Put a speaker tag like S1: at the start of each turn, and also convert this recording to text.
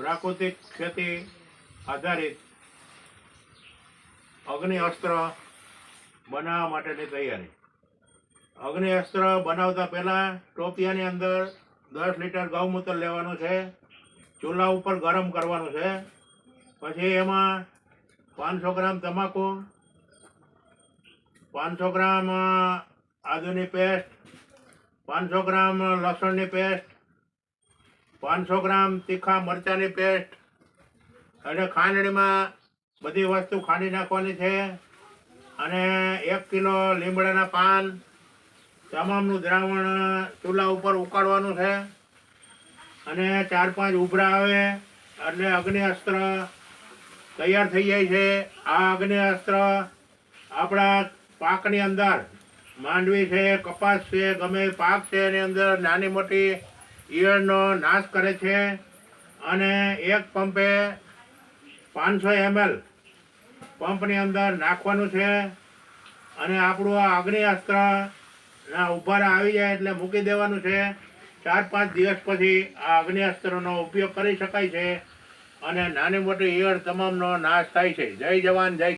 S1: પ્રાકૃતિક ખેતી આધારિત અગ્નિ અસ્ત્ર બનાવવા માટેની તૈયારી. અગ્નિ અસ્ત્ર બનાવતા પહેલાં ટોપિયાની અંદર દસ લીટર ગૌમૂત્ર લેવાનું છે, ચૂલા ઉપર ગરમ કરવાનું છે. પછી એમાં પાંચસો ગ્રામ તમાકુ, પાંચસો ગ્રામ આદુની પેસ્ટ, પાંચસો ગ્રામ લસણની પેસ્ટ પાંચસો ગ્રામ તીખા મરચાંની પેસ્ટ અને ખાંડણીમાં બધી વસ્તુ ખાંડી નાખવાની છે. અને એક કિલો લીમડાના પાન, તમામનું દ્રાવણ ચૂલા ઉપર ઉકાળવાનું છે. અને ચાર પાંચ ઉભરા આવે એટલે અગ્નિ અસ્ત્ર તૈયાર થઈ જાય છે. આ અગ્નિ અસ્ત્ર આપણા પાકની અંદર માંડવી છે, કપાસ છે, ગમે પાક છે એની અંદર નાની મોટી ઈયળનો નાશ કરે છે અને એક પંપે પાંચસો એમએલ પંપની અંદર નાખવાનું છે અને આપણું આ અગ્નિ અસ્ત્ર ના ઉભારા આવી જાય એટલે મૂકી દેવાનું છે. ચાર પાંચ દિવસ પછી આ અગ્નિ અસ્ત્રનો ઉપયોગ કરી શકાય છે અને નાની મોટી ઈયળ તમામનો નાશ થાય છે. જય જવાન, જય